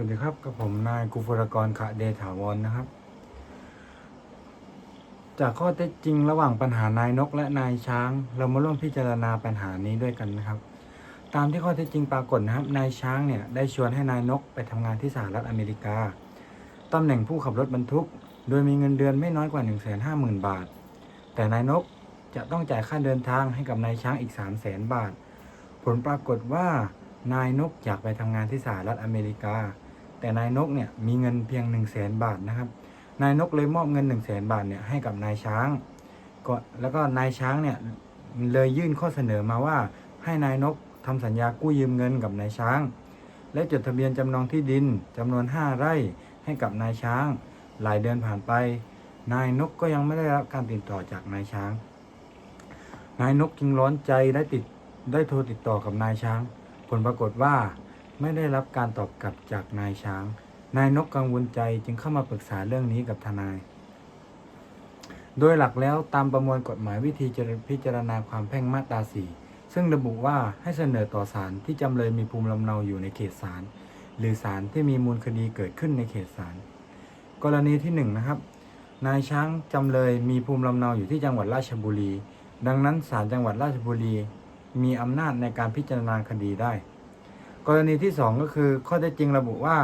วัสดีครับกับผมนายกุฟรกรขะเดถาวรนนะครับ จากข้อเท็จจริงระหว่างปัญหานายนกและนายช้าง เรามาร่วมพิจารณาปัญหานี้ด้วยกันนะครับ ตามที่ข้อเท็จจริงปรากฏนะครับ นายช้างเนี่ยได้ชวนให้นายนกไปทำงานที่สหรัฐอเมริกาตำแหน่งผู้ขับรถบรรทุก โดยมีเงินเดือนไม่น้อยกว่า 1 5 0 0 0 0 บาท แต่นายนกจะต้องจ่ายค่าเดินทางให้กับนายช้างอีก 3 0 0 0 0 0 บาท ผลปรากฏว่านายนกอยากไปทำงานที่สหรัฐอเมริกา แต่นายนกเนี่ยมีเงินเพียง 1 0 0 0 0แบาทนะครับ นายนกเลยมอบเงิน 1 0 0 0 0 0บาทเนี่ยให้กับนายช้างก็แล้วก็นายช้างเนี่ยเลยยื่นข้อเสนอมาว่าให้นายนกทำสัญญากู้ยืมเงินกับนายช้าง และจดทะเบียนจำนองที่ดินจำนวน 5 ไร่ให้กับนายช้าง หลายเดือนผ่านไป นายนกก็ยังไม่ได้รับการติดต่อจากนายช้าง นายนกจึงร้อนใจได้ติดได้โทรติดต่อกับนายช้าง ผลปรากฏว่า ไม่ได้รับการตอบกลับจากนายช้าง นายนกกังวลใจจึงเข้ามาปรึกษาเรื่องนี้กับทนาย โดยหลักแล้วตามประมวลกฎหมายวิธีพิจารณาความแพ่งมาตราสี่ซึ่งระบุว่าให้เสนอต่อศาลที่จำเลยมีภูมิลำเนาอยู่ในเขตศาลหรือศาลที่มีมูลคดีเกิดขึ้นในเขตศาลกรณีที่หนึ่งนะครับ นายช้างจำเลยมีภูมิลำเนาอยู่ที่จังหวัดราชบุรี ดังนั้นศาลจังหวัดราชบุรี มีอำนาจในการพิจารณาคดีได้ กรณีที่สองก็คือข้อเท็จจริงระบุว่า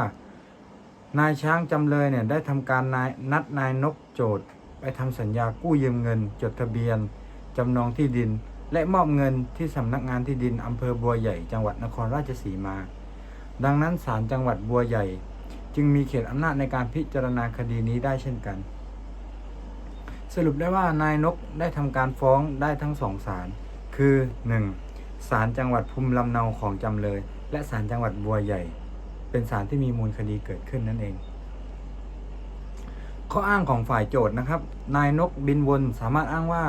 นายช้างจำเลยเนี่ยได้ทำการนายนัดนายนกโจทย์ไปทำสัญญากู้ยืมเงิน จดทะเบียนจำนองที่ดิน และมอบเงินที่สำนักงานที่ดินอำเภอบัวใหญ่ จังหวัดนครราชสีมา ดังนั้นศาลจังหวัดบัวใหญ่ จึงมีเขตอำนาจในการพิจารณาคดีนี้ได้เช่นกัน สรุปได้ว่านายนกได้ทำการฟ้องได้ทั้งสองศาลคือ 1. ศาลจังหวัดภูมิลำเนาของจำเลย และศาลจังหวัดบัวใหญ่ เป็นศาลที่มีมูลคดีเกิดขึ้นนั่นเอง ข้ออ้างของฝ่ายโจทย์นะครับ นายนกบินวนสามารถอ้างว่า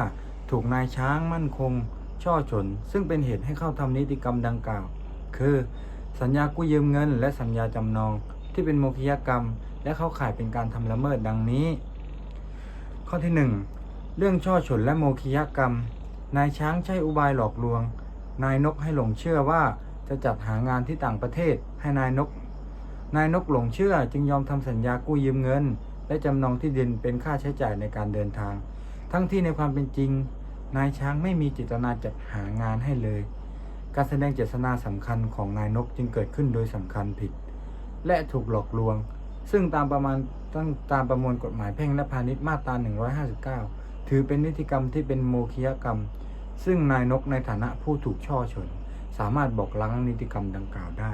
ถูกนายช้างมั่นคง ช่อชน ซึ่งเป็นเหตุให้เข้าทำนิติกรรมดังกล่าว คือ สัญญากู้ยืมเงิน และสัญญาจำนอง ที่เป็นโมฆะกรรม และเข้าข่ายเป็นการทำละเมิดดังนี้ ข้อที่ 1 เรื่องช่อฉนและโมฆะกรรม นายช้างใช้อุบายหลอกลวง นายนกให้หลงเชื่อว่า จะจัดหางานที่ต่างประเทศให้นายนก นายนกหลงเชื่อจึงยอมทำสัญญากู้ยืมเงิน และจำนองที่ดินเป็นค่าใช้จ่ายในการเดินทาง ทั้งที่ในความเป็นจริง นายช้างไม่มีเจตนาจัดหางานให้เลย การแสดงเจตนาสำคัญของนายนกจึงเกิดขึ้นโดยสำคัญผิด และถูกหลอกลวง ซึ่งตามประมาณตั้งตามประมวลกฎหมายแพ่งและพาณิชย์มาตรา 159 ถือเป็นนิติกรรมที่เป็นโมฆะกรรม ซึ่งนายนกในฐานะผู้ถูกช่อชน สามารถบอกล้างนิติกรรมดังกล่าวได้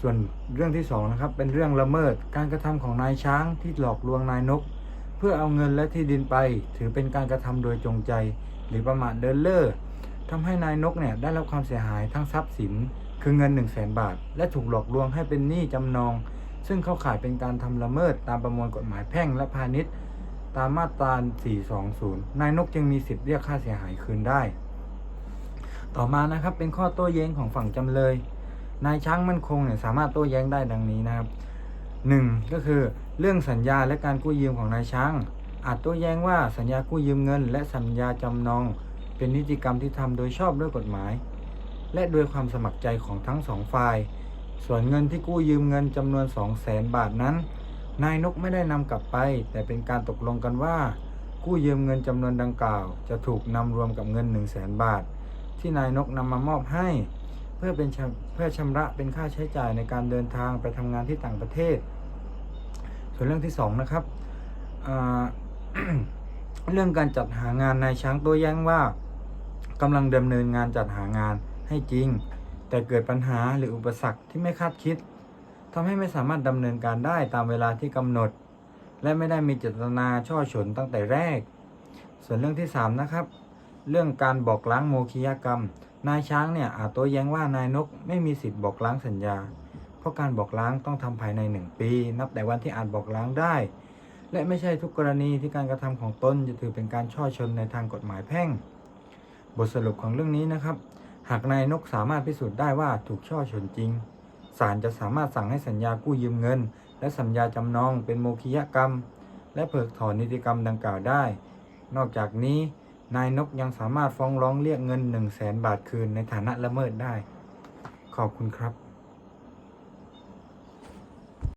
ส่วนเรื่องที่สองนะครับเป็นเรื่องละเมิดการกระทำของนายช้างที่หลอกลวงนายนก เพื่อเอาเงินและที่ดินไป ถือเป็นการกระทำโดยจงใจ หรือประมาทเดินเล่อทำให้นายนกเนี่ยได้รับความเสียหายทั้งทรัพย์สิน คือเงิน 1 0 0 0 0แบาท และถูกหลอกลวงให้เป็นหนี้จำนอง ซึ่งเข้าข่ายเป็นการทำละเมิดตามประมวลกฎหมายแพ่งและพาณิชย์ ตามมาตรา 420 นายนกจึงมีสิทธิ์เรียกค่าเสียหายคืนได้ ต่อมานะครับเป็นข้อโต้แย้งของฝั่งจำเลย นายช้างมั่นคงเนี่ยสามารถโต้แย้งได้ดังนี้นะครับหนึ่งก็คือเรื่องสัญญาและการกู้ยืมของนายช้าง อาจโต้แย้งว่าสัญญากู้ยืมเงิน และสัญญาจำนอง เป็นนิติกรรมที่ทำโดยชอบด้วยกฎหมาย และโดยความสมัครใจของทั้งสองฝ่าย ส่วนเงินที่กู้ยืมเงินจำนวน 2 0 0แสนบาทนั้น นายนกไม่ได้นำกลับไป แต่เป็นการตกลงกันว่า กู้ยืมเงินจำนวนดังกล่าว จะถูกนำรวมกับเงิน 1 0 0 0 0แสนบาท ที่นายนกนำมามอบให้ เพื่อเป็นเพื่อชำระเป็นค่าใช้จ่ายในการเดินทางไปทำงานที่ต่างประเทศ ส่วนเรื่องที่สองนะครับเรื่องการจัดหางานนายช้างตัวแย้งว่ากำลังดำเนินงานจัดหางานให้จริง แต่เกิดปัญหาหรืออุปสรรคที่ไม่คาดคิดทำให้ไม่สามารถดำเนินการได้ตามเวลาที่กำหนด และไม่ได้มีเจตนาช่อฉนตั้งแต่แรก ส่วนเรื่องที่สามนะครับ เรื่องการบอกล้างโมฆะกรรม นายช้างเนี่ยอาจโต้แย้งว่านายนกไม่มีสิทธิ์บอกล้างสัญญา เพราะการบอกล้างต้องทำภายในหนึ่งปี นับแต่วันที่อาจบอกล้างได้ และไม่ใช่ทุกกรณีที่การกระทำของตนจะถือเป็นการช่อชนในทางกฎหมายแพ่ง บทสรุปของเรื่องนี้นะครับ หากนายนกสามารถพิสูจน์ได้ว่าถูกช่อชนจริงศาลจะสามารถสั่งให้สัญญากู้ยืมเงิน และสัญญาจำนองเป็นโมฆะกรรม และเพิกถอนนิติกรรมดังกล่าวได้ นอกจากนี้ นายนกยังสามารถฟ้องร้องเรียกเงิน 1 0 0 0 0แสนบาทคืนในฐานะละเมิดได้ ขอบคุณครับ